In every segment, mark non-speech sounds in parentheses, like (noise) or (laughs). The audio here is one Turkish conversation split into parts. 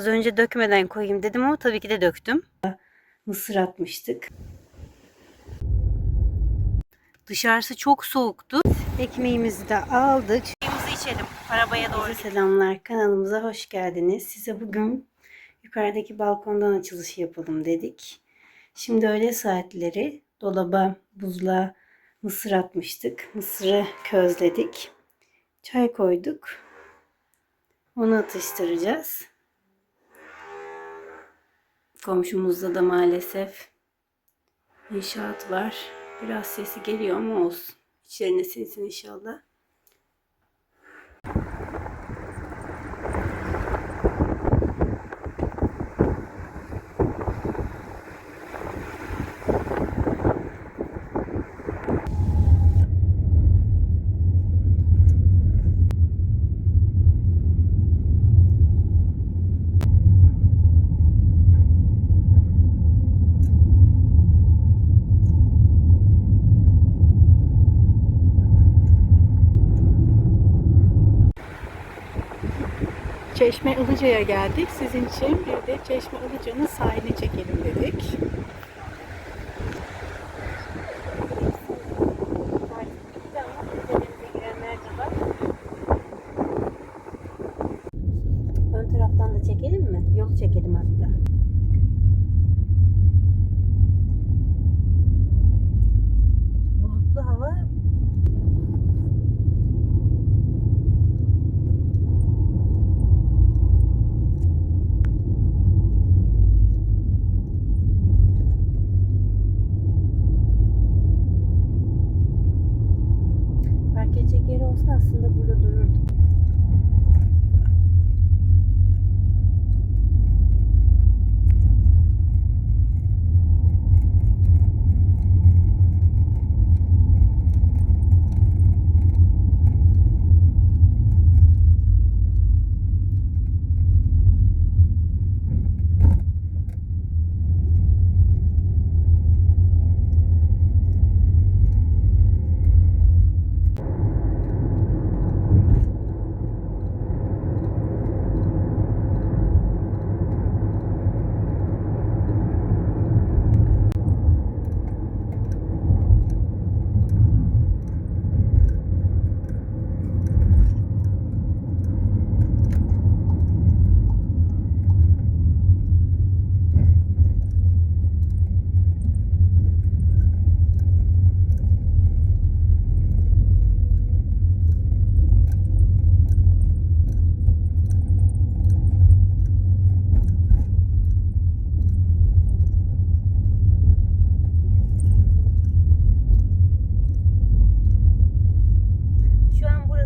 Az önce dökmeden koyayım dedim ama tabii ki de döktüm. Mısır atmıştık. Dışarısı çok soğuktu. Ekmeğimizi de aldık. Çayımızı içelim. Arabaya doğru. Selamlar. Kanalımıza hoş geldiniz. Size bugün yukarıdaki balkondan açılışı yapalım dedik. Şimdi öğle saatleri dolaba, buzluğa mısır atmıştık. Mısırı közledik. Çay koyduk. Onu atıştıracağız. Komşumuzda da maalesef inşaat var. Biraz sesi geliyor ama olsun. İçlerine sinsin inşallah. Çeşme Ilıca'ya geldik. Sizin için bir de Çeşme Ilıca'nın sahilini çekelim dedik. Ön taraftan da çekelim mi? Yolu çekelim hatta.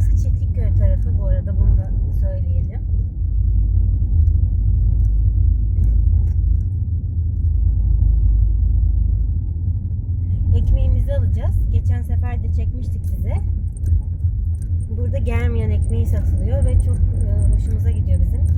Burası Çiftlikköy tarafı bu arada bunu da söyleyelim. Ekmeğimizi alacağız. Geçen sefer de çekmiştik size. Burada germeyen ekmeği satılıyor ve çok e, hoşumuza gidiyor bizim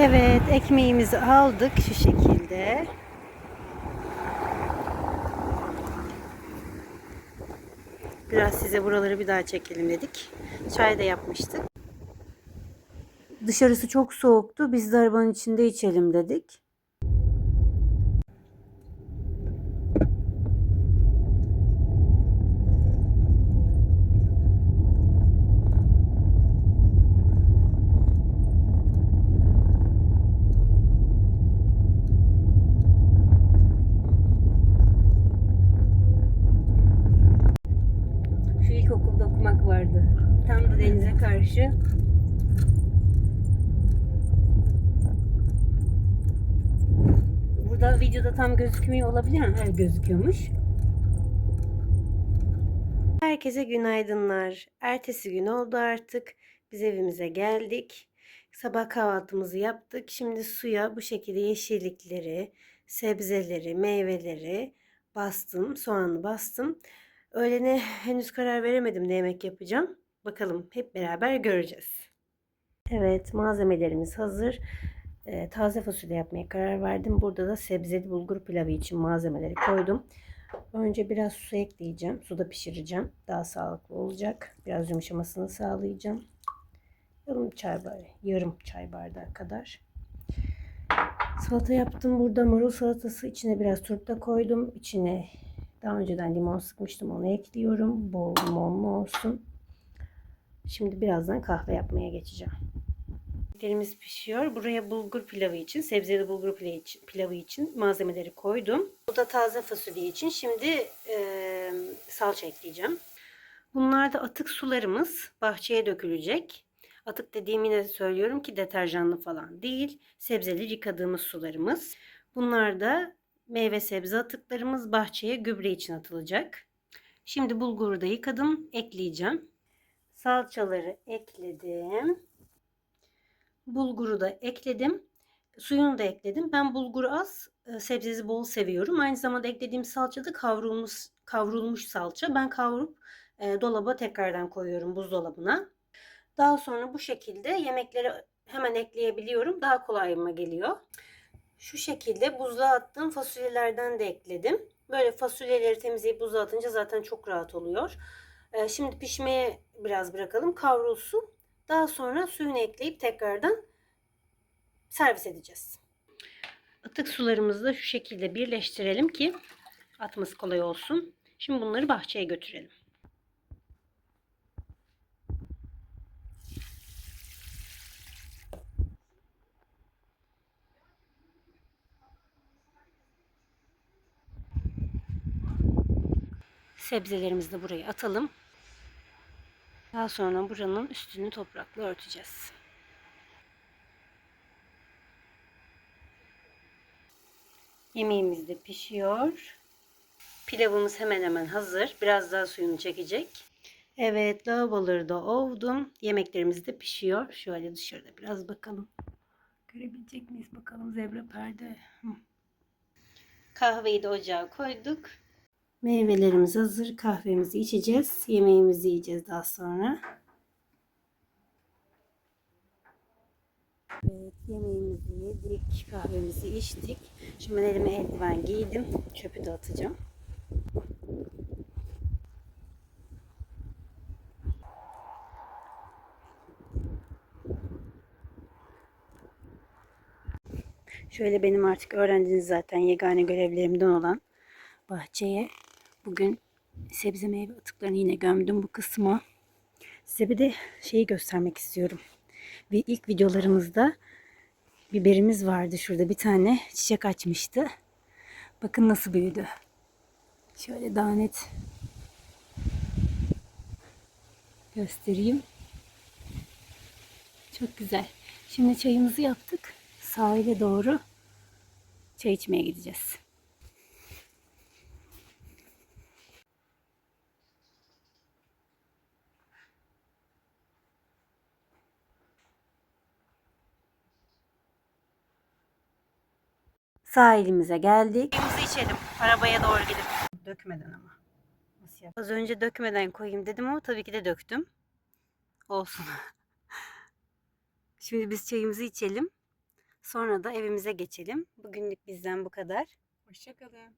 Evet, ekmeğimizi aldık şu şekilde. Biraz size buraları bir daha çekelim dedik. Çay da yapmıştık. Dışarısı çok soğuktu. Biz de arabanın içinde içelim dedik. Şu ilkokulda okumak vardı. Tam da karşı. Burada videoda tam gözükmüyor olabilir ama her gözüküyormuş. Herkese günaydınlar. Ertesi gün oldu artık. Biz evimize geldik. Sabah kahvaltımızı yaptık. Şimdi suya bu şekilde yeşillikleri, sebzeleri, meyveleri bastım. Soğanı bastım. Öğlene henüz karar veremedim ne yemek yapacağım. Bakalım hep beraber göreceğiz. Evet malzemelerimiz hazır. Ee, taze fasulye yapmaya karar verdim. Burada da sebzeli bulgur pilavı için malzemeleri koydum. Önce biraz su ekleyeceğim. Suda pişireceğim. Daha sağlıklı olacak. Biraz yumuşamasını sağlayacağım. Yarım çay bardağı, yarım çay bardağı kadar. Salata yaptım. Burada marul salatası. içine biraz turp da koydum. İçine daha önceden limon sıkmıştım. Onu ekliyorum. Bol limonlu olsun. Şimdi birazdan kahve yapmaya geçeceğim. Yemeklerimiz pişiyor. Buraya bulgur pilavı için, sebzeli bulgur pilavı için, malzemeleri koydum. Bu da taze fasulye için. Şimdi e, salça ekleyeceğim. Bunlar da atık sularımız bahçeye dökülecek. Atık dediğim yine söylüyorum ki deterjanlı falan değil. Sebzeli yıkadığımız sularımız. Bunlar da meyve sebze atıklarımız bahçeye gübre için atılacak. Şimdi bulguru da yıkadım. Ekleyeceğim. Salçaları ekledim. Bulguru da ekledim. Suyunu da ekledim. Ben bulguru az, e, sebzesi bol seviyorum. Aynı zamanda eklediğim salça da kavrulmuş, kavrulmuş salça. Ben kavurup e, dolaba tekrardan koyuyorum buzdolabına. Daha sonra bu şekilde yemekleri hemen ekleyebiliyorum. Daha kolayıma geliyor. Şu şekilde buzluğa attığım fasulyelerden de ekledim. Böyle fasulyeleri temizleyip buzluğa atınca zaten çok rahat oluyor. E, şimdi pişmeye biraz bırakalım. Kavrulsun. Daha sonra suyunu ekleyip tekrardan servis edeceğiz. Atık sularımızı da şu şekilde birleştirelim ki atması kolay olsun. Şimdi bunları bahçeye götürelim. Sebzelerimizi de buraya atalım. Daha sonra buranın üstünü toprakla örteceğiz. Yemeğimiz de pişiyor. Pilavımız hemen hemen hazır. Biraz daha suyunu çekecek. Evet lavaboları da ovdum. Yemeklerimiz de pişiyor. Şöyle dışarıda biraz bakalım. Görebilecek miyiz bakalım zebra perde. Kahveyi de ocağa koyduk. Meyvelerimiz hazır. Kahvemizi içeceğiz. Yemeğimizi yiyeceğiz daha sonra. Evet, yemeğimizi yedik. Kahvemizi içtik. Şimdi ben elime eldiven giydim. Çöpü de atacağım. Şöyle benim artık öğrendiğiniz zaten yegane görevlerimden olan bahçeye bugün sebze meyve atıklarını yine gömdüm bu kısma. Size bir de şeyi göstermek istiyorum. Bir ilk videolarımızda biberimiz vardı şurada bir tane çiçek açmıştı. Bakın nasıl büyüdü. Şöyle daha net göstereyim. Çok güzel. Şimdi çayımızı yaptık. Sahile doğru çay içmeye gideceğiz. Sahilimize geldik. Suyumuzu içelim. Arabaya doğru gidip. Dökmeden ama. Nasıl yap? Az önce dökmeden koyayım dedim ama tabii ki de döktüm. Olsun. (laughs) Şimdi biz çayımızı içelim. Sonra da evimize geçelim. Bugünlük bizden bu kadar. Hoşçakalın.